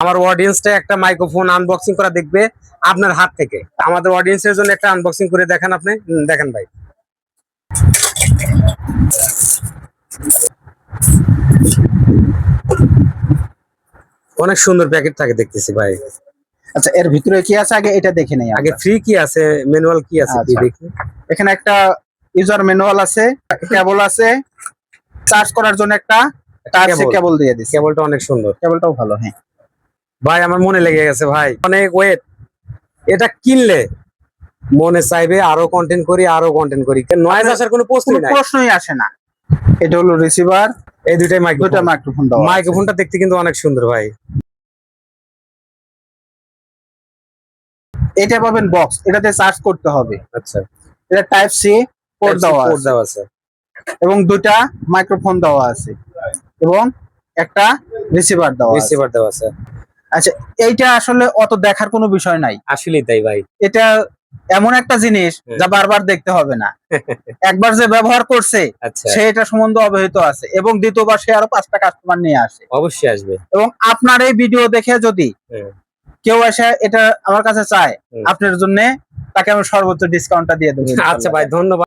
আমার অডিয়েন্সটা একটা microphone unboxing করা দেখবে আপনার হাত থেকে। আমাদের অডিয়েন্সের জন্য একটা আনবক্সিং করে দেখান আপনি। দেখেন ভাই। অনেক সুন্দর প্যাকেট থাকে দেখতেছি ভাই। আচ্ছা এর ভিতরে কি আছে? আগে এটা দেখে নেই আগে ফ্রি কি আছে? ম্যানুয়াল কি আছে? আচ্ছা। দেখি। এখানে একটা ইউজার ম্যানুয়াল আছে কেবল আছে। চার্জ করার জন্য একটা কেবল দিয়ে দিছে। কেবলটা অনেক সুন্দর। কেবলটাও ভালো হ্যাঁ। ভাই আমার মনে লেগে গেছে ভাই। অনেক ওয়েট এটা কিনলে মনে চাইবে আরও কন্টেন্ট করি আরও কন্টেন্ট করি। নয়েজ আসার কোনো প্রশ্নই প্রশ্নই আসে না। এটা হলো রিসিভার এই দুইটাই দুইটা মাইক্রোফোন মাইক্রোফোন আছে। মাইক্রোফোনটা দেখতে কিন্তু অনেক সুন্দর ভাই। এটা পাবেন বক্স এটাতে চার্জ করতে হবে। আচ্ছা। এটা টাইপ সি পোর্ট দেওয়া পোর্ট দেওয়া আছে। এবং দুইটা মাইক্রোফোন দেওয়া আছে। এবং একটা রিসিভার দেওয়া আছে। রিসিভার দেওয়া আছে। আচ্ছা এইটা আসলে অত দেখার কোনো বিষয় নাই। আসলেই তাই ভাই। এটা এমন একটা জিনিস যা বারবার দেখতে হবে না। একবার যে ব্যবহার করছে আচ্ছা। সে এটা সম্বন্ধে অবহিত আছে এবং দ্বিতীয়বার সে আরও পাঁচটা কাস্টমার নিয়ে আসে। অবশ্যই আসবে। এবং আপনার এই ভিডিও দেখে যদি কেউ এসে এটা আমার কাছে চায় আপনার জন্য তাকে আমি সর্বোচ্চ ডিসকাউন্টটা দিয়ে দেবো আচ্ছা ভাই ধন্যবাদ।